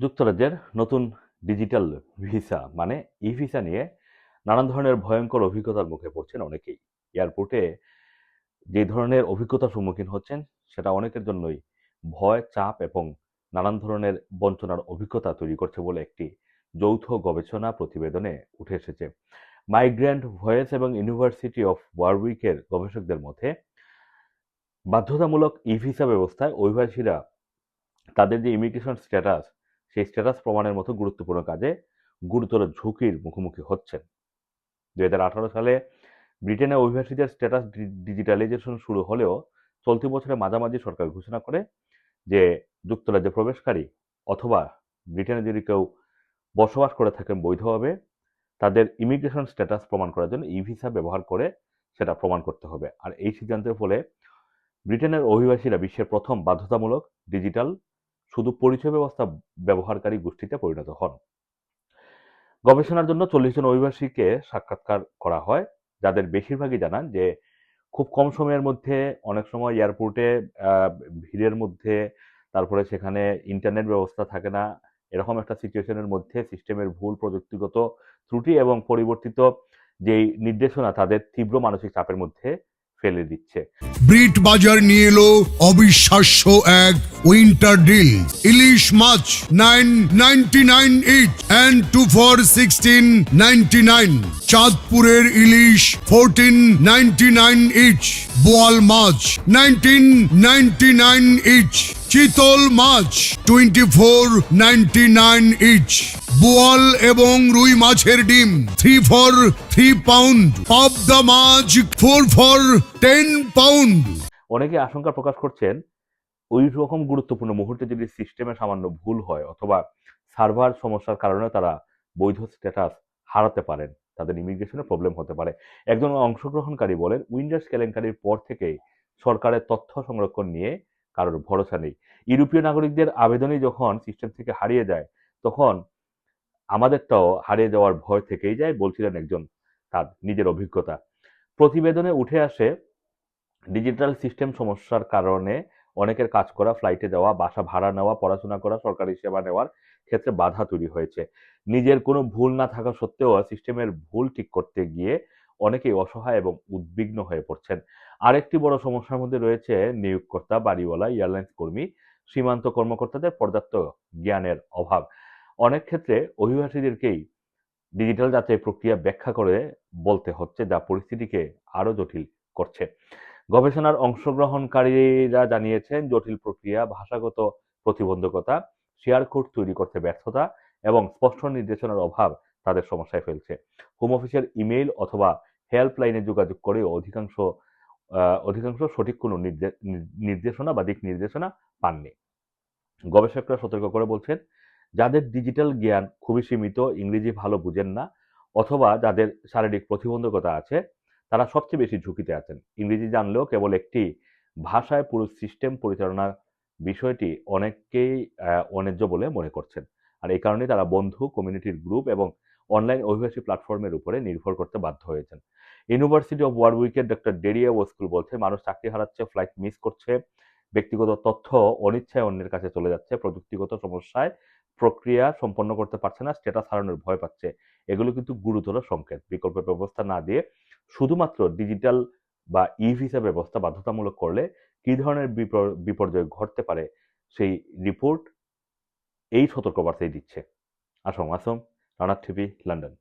যুক্তরাজ্যের নতুন digital visa মানে ই ভিসা নিয়ে নানান ধরনের ভয়ঙ্কর অভিজ্ঞতার মুখে পড়ছেন অনেকেই। এয়ারপোর্টে যে ধরনের অভিজ্ঞতার সম্মুখীন হচ্ছেন, সেটা অনেকের জন্যই ভয়, চাপ এবং নানান ধরনের বঞ্চনার অভিজ্ঞতা তৈরি করছে বলে একটি যৌথ গবেষণা প্রতিবেদনে উঠে এসেছে। মাইগ্র্যান্ট ভয়েস এবং ইউনিভার্সিটি অফ ওয়ারউইকের গবেষকদের মধ্যে বাধ্যতামূলক ই ভিসা ব্যবস্থায় অভিবাসীরা তাদের যে ইমিগ্রেশন স্ট্যাটাস সেই স্ট্যাটাস প্রমাণের মতো গুরুত্বপূর্ণ কাজে গুরুতর ঝুঁকির মুখোমুখি হচ্ছেন। দু হাজার আঠারো সালে ব্রিটেনে অভিবাসীদের স্ট্যাটাস ডিজিটালাইজেশন শুরু হলেও চলতি বছরে মাঝামাঝি সরকার ঘোষণা করে যে যুক্তরাজ্যে প্রবেশকারী অথবা ব্রিটেনে যদি কেউ বসবাস করে থাকেন বৈধভাবে, তাদের ইমিগ্রেশন স্ট্যাটাস প্রমাণ করার জন্য ই ভিসা ব্যবহার করে সেটা প্রমাণ করতে হবে। আর এই সিদ্ধান্তের ফলে ব্রিটেনের অভিবাসীরা বিশ্বের প্রথম বাধ্যতামূলক ডিজিটাল শুধু পরিচয় ব্যবস্থা ব্যবহারকারী গোষ্ঠীতে পরিণত হন। গবেষণার জন্য চল্লিশ জন অভিবাসীকে সাক্ষাৎকার করা হয়, যাদের বেশিরভাগই জানান যে খুব কম সময়ের মধ্যে, অনেক সময় এয়ারপোর্টে ভিড়ের মধ্যে, তারপরে সেখানে ইন্টারনেট ব্যবস্থা থাকে না, এরকম একটা সিচুয়েশনের মধ্যে সিস্টেমের ভুল, প্রযুক্তিগত ত্রুটি এবং পরিবর্তিত যেই নির্দেশনা তাদের তীব্র মানসিক চাপের মধ্যে ফেলে দিচ্ছে। ব্রিট বাজার নিয়ে এলো অবিশ্বাস্য এক উইন্টার ডিল ইলিশ মাছ nine ninety nine each and two for sixteen ninety nine চাঁদপুরের ইলিশ ফোরটিন নাইনটি নাইন ইচ বোয়াল মাছ নাইনটিন নাইনটি নাইন ইচ চিতল মাছ twenty four ninety nine each বোয়াল এবং রুই মাছের ডিম থ্রি ফর থ্রি পাউন্ড পাবদা মাছ ফোর ফর টেন পাউন্ড অনেকে আশঙ্কা প্রকাশ করছেন ওই রকম গুরুত্বপূর্ণ মুহূর্তে যদি সিস্টেমে সামান্য ভুল হয় অথবা সার্ভার সমস্যার কারণে তারা বৈধ স্ট্যাটাস হারাতে পারেন, তাদের ইমিগ্রেশনে প্রবলেম হতে পারে। একজন অংশগ্রহণকারী বলেন উইন্ডোজ কেলেঙ্কারির পর থেকেই সরকারের তথ্য সংরক্ষণ নিয়ে কারোর ভরসা নেই। ইউরোপীয় নাগরিকদের আবেদনই যখন সিস্টেম থেকে হারিয়ে যায়, তখন আমাদেরটাও হারিয়ে যাওয়ার ভয় থেকেই যায়, বলছিলেন একজন তার নিজের অভিজ্ঞতা। প্রতিবেদনে উঠে আসে ডিজিটাল সিস্টেম সমস্যার কারণে অনেকের কাজ করা ফ্লাইটে যাওয়া, বাসা ভাড়া নেওয়া, পড়াশোনা করা, সরকারি সেবা নেওয়ার ক্ষেত্রে বাধা তৈরি হয়েছে। নিজের কোনো ভুল না থাকা সত্ত্বেও সিস্টেমের ভুল ঠিক করতে গিয়ে অনেকেই অসহায় এবং উদ্বিগ্ন হয়ে পড়ছেন। আরেকটি বড় সমস্যার মধ্যে রয়েছে নিয়োগকর্তা, বাড়িওয়ালা, এয়ারলাইন্স কর্মী, সীমান্ত কর্মকর্তাদের পর্যাপ্ত জ্ঞানের অভাব। অনেক ক্ষেত্রে অভিবাসীদেরকেই ডিজিটাল যাচাই প্রক্রিয়া ব্যাখ্যা করে বলতে হচ্ছে, যা পরিস্থিতিকে আরও জটিল করছে। গবেষণার অংশগ্রহণকারীরা জানিয়েছেন, জটিল প্রক্রিয়া, ভাষাগত প্রতিবন্ধকতা, শেয়ার কোড তৈরি করতে ব্যর্থতা এবং স্পষ্ট নির্দেশনার অভাব তাদের সমস্যায় ফেলছে। হোম অফিসের ইমেইল অথবা হেল্পলাইনে যোগাযোগ করে অধিকাংশ অধিকাংশ সঠিক কোনো নির্দেশনা বা দিক নির্দেশনা পাননি। গবেষকরা সতর্ক করে বলছেন, যাদের ডিজিটাল জ্ঞান খুবই সীমিত, ইংরেজি ভালো বুঝেন না অথবা যাদের শারীরিক প্রতিবন্ধকতা আছে তারা সবচেয়ে বেশি ঝুঁকিতে আছেন। ইংরেজি জানলেও কেবল একটি ভাষায় পুরো সিস্টেম পরিচালনার বিষয়টি অনেককেই অন্যায্য বলে মনে করছেন। আর এই কারণে তারা বন্ধু, কমিউনিটির গ্রুপ এবং অনলাইন অভিবাসী প্ল্যাটফর্মের উপরে নির্ভর করতে বাধ্য হয়েছেন। ইউনিভার্সিটি অফ ওয়ারউইকের ডক্টর ডেরিয়া ও স্কুল বলছে, মানুষ চাকরি হারাচ্ছে, ফ্লাইট মিস করছে, ব্যক্তিগত তথ্য অনিচ্ছায় অন্যের কাছে চলে যাচ্ছে, প্রযুক্তিগত সমস্যায় প্রক্রিয়া সম্পন্ন করতে পারছে না স্টেটাস হারানোর ভয় পাচ্ছে। এগুলো কিন্তু গুরুতর সংকেত। বিকল্প ব্যবস্থা না দিয়ে শুধুমাত্র ডিজিটাল বা ই ভিসা ব্যবস্থা বাধ্যতামূলক করলে কি ধরনের বিপর্যয় ঘটতে পারে সেই রিপোর্ট এই সতর্কবার্তাই দিচ্ছে। আসম আসম রানার টিভি, লন্ডন।